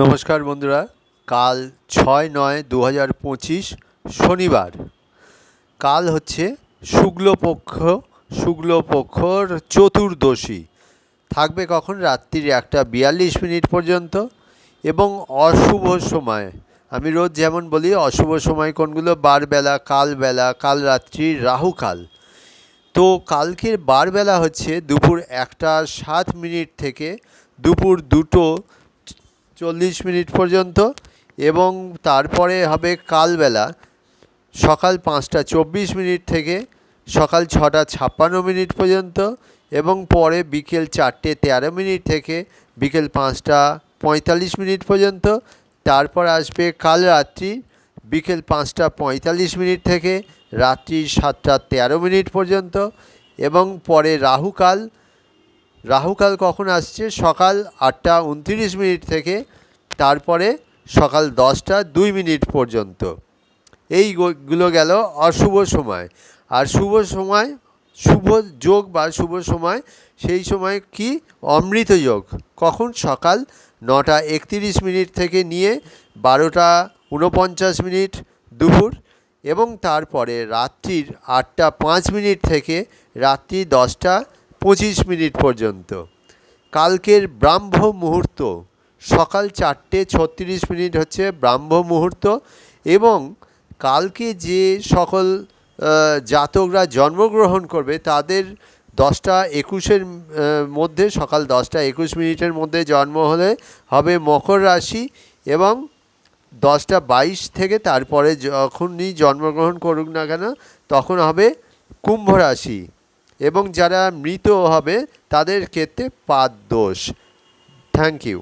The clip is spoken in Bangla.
নমস্কার বন্ধুরা, কাল ছয় নয় দু হাজার পঁচিশ শনিবার। কাল হচ্ছে শুক্লপক্ষ, শুক্লপক্ষর চতুর্দশী। থাকবে কখন? রাত্রির একটা বিয়াল্লিশ মিনিট পর্যন্ত। এবং অশুভ সময়। আমি রোজ যেমন বলি, অশুভ সময় কোনগুলো? বারবেলা, কালবেলা কাল রাত্রি রাহুকাল। তো কালকের বারবেলা হচ্ছে দুপুর একটা সাত মিনিট থেকে দুপুর দুটো চল্লিশ মিনিট পর্যন্ত এবং তারপরে হবে কালবেলা সকাল পাঁচটা চব্বিশ মিনিট থেকে সকাল ছটা ছাপ্পান্ন মিনিট পর্যন্ত এবং পরে বিকেল চারটে তেরো মিনিট থেকে বিকেল পাঁচটা পঁয়তাল্লিশ মিনিট পর্যন্ত। তারপর আসবে কাল রাত্রি বিকেল পাঁচটা পঁয়তাল্লিশ মিনিট থেকে রাত্রি সাতটা তেরো মিনিট পর্যন্ত এবং পরে রাহুকাল রাহুকাল কখন আসছে? সকাল আটটা উনত্রিশ মিনিট থেকে, তারপরে সকাল দশটা দুই মিনিট পর্যন্ত। এইগুলো গেল অশুভ সময়। আর শুভ সময়, শুভ যোগ বা শুভ সময়, সেই সময় কি? অমৃত যোগ। কখন? সকাল নটা একতিরিশ মিনিট থেকে নিয়ে বারোটা উনপঞ্চাশ মিনিট দুপুর এবং তারপরে রাত্রির আটটা পাঁচ মিনিট থেকে রাত্রি দশটা পঁচিশ মিনিট পর্যন্ত। কালকের ব্রাহ্ম মুহূর্ত সকাল চারটে ছত্রিশ মিনিট হচ্ছে ব্রাহ্ম মুহূর্ত এবং কালকে যে সকল জাতকরা জন্মগ্রহণ করবে তাদের দশটা একুশের মধ্যে সকাল দশটা একুশ মিনিটের মধ্যে জন্ম হলে হবে মকর রাশি এবং দশটা বাইশ থেকে তারপরে যখনই জন্মগ্রহণ করুক না কেন তখন হবে কুম্ভ রাশি। এবং যারা মৃত হবে তাদের ক্ষেত্রে পাদ দোষ। Thank you